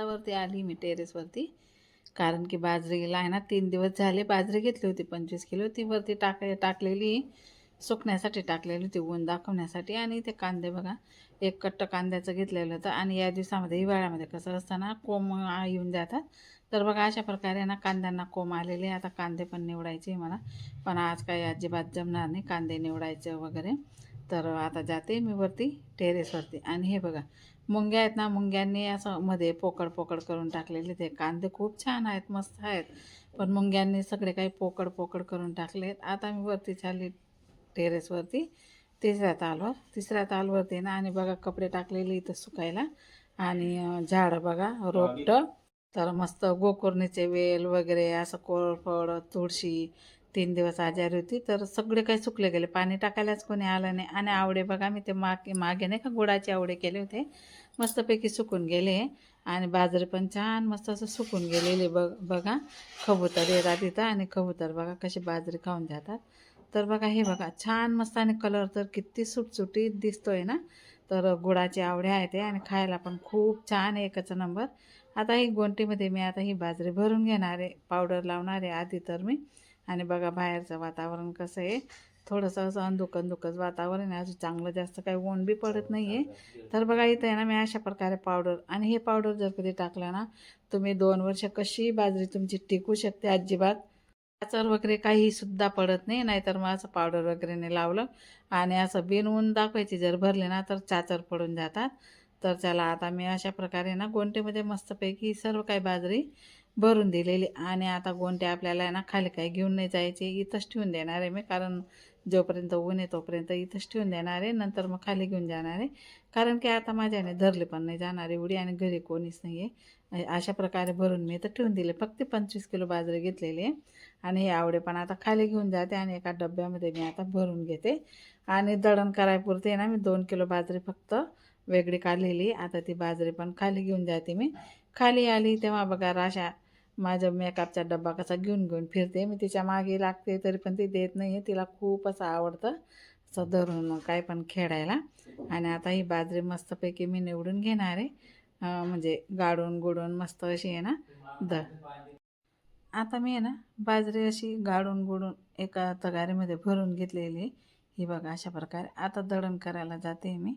छतावरती आली मी टेरेसवरती. कारण की बाजरीला आहे ना तीन दिवस झाले बाजरी घेतली होती पंचवीस किलो. ती वरती टाक टाकलेली सुकण्यासाठी टाकलेली होती ऊन दाखवण्यासाठी. आणि ते कांदे बघा एक कट्ट कांद्याचं घेतलेलं होतं. आणि या दिवसामध्ये हिवाळ्यामध्ये कसं असतं ना कोंब येऊन जातात. तर बघा अशा प्रकारे ना कांद्यांना कोंब आलेले आता कांदे पण निवडायचे मला. पण आज काही अजिबात जमणार नाही कांदे निवडायचं वगैरे. तर आता जाते मी वरती टेरेसवरती. आणि हे बघा मुंग्या आहेत ना मुंग्यांनी असं मध्ये पोकळ पोकळ करून टाकलेले ते कांदे खूप छान आहेत मस्त आहेत. पण मुंग्यांनी सगळे काही पोकळ पोकळ करून टाकलेत. आता मी वरती चालली टेरेसवरती तिसऱ्या तालवर तिसऱ्या तालवरती ना आणि बघा कपडे टाकलेले इथं सुकायला. आणि झाडं बघा रोपटं. तर मस्त गोकुर्णीचे वेल वगैरे असं कोरफड तुळशी तीन दिवस आजारी होती तर सगळे काही सुकले गेले. पाणी टाकायलाच कोणी आलं नाही. आणि आवडे बघा मी ते मागे मागे नाही का गुळाचे आवडे केले होते. मस्तपैकी सुकून गेले. आणि बाजरी पण छान मस्त असं सुकून गेलेले बघ बघा. कबूतर येतात तिथं आणि कबूतर बघा कशी बाजरी खाऊन जातात. तर बघा हे बघा छान मस्त आणि कलर तर किती सुटसुटीत दिसतोय ना? तर गुळाचे आवडे आहे ते आणि खायला पण खूप छान आहे एकच नंबर. आता ही गोंटीमध्ये मी आता ही बाजरी भरून घेणार आहे. पावडर लावणार आहे आधी तर मी. आणि बघा बाहेरचं वातावरण कसं आहे. थोडंसं असं अंधुक अंधुकच वातावरण आहे. अजून चांगलं जास्त काही ऊन बी पडत नाही आहे तर बघा इथं आहे ना मी अशा प्रकारे पावडर आणि हे पावडर जर कधी टाकलं ना तुम्ही दोन वर्ष कशी बाजरी तुमची टिकू शकते अजिबात. चाचर वगैरे काही सुद्धा पडत नाही नाहीतर मग असं पावडर वगैरेने लावलं आणि असं बिन ऊन दाखवायची जर भरले ना तर चाचर पडून जातात. तर चला आता मी अशा प्रकारे ना गोंटेमध्ये मस्तपैकी सर्व काही बाजरी भरून दिलेली. आणि आता गोंटे आपल्याला आहे ना खाली काही घेऊन नाही जायचे इथंच ठेवून देणार आहे मी. कारण जोपर्यंत ऊन आहे तोपर्यंत इथंच ठेवून देणार आहे. नंतर मग खाली घेऊन जाणार आहे. कारण की आता माझ्याने धरले पण नाही जाणार एवढी आणि घरी कोणीच नाही आहे अशा प्रकारे भरून मी तर ठेवून दिले. फक्त पंचवीस किलो बाजरी घेतलेली. आहे आणि हे आवडे पण आता खाली घेऊन जाते आणि एका डब्यामध्ये मी आता भरून घेते. आणि दळण करायपुरते ना मी दोन किलो बाजरी फक्त. वेगळी काढलेली आता ती बाजरी पण खाली घेऊन जाते मी. खाली आली तेव्हा बघा राशा माझा मेकअपचा डब्बा कसा घेऊन घेऊन फिरते. मी तिच्यामागे लागते तरी पण ती देत नाही आहे तिला खूप असं आवडतं असं धरून काय पण खेळायला. आणि आता ही बाजरी मस्तपैकी मी निवडून घेणार आहे. म्हणजे गाडून गुडून मस्त अशी आहे ना द. आता मी आहे ना बाजरी अशी गाडून गुडून एका तगारीमध्ये भरून घेतलेली आहे. ही बघा अशा प्रकारे. आता दळण करायला जाते मी.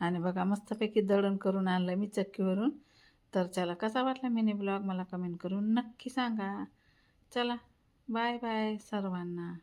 आणि बघा मस्तपैकी दळण करून आणलं मी चक्कीवरून. तर चला कसा वाटला मिनी ब्लॉग? मला कमेंट करून नक्की सांगा. चला बाय बाय सर्वांना.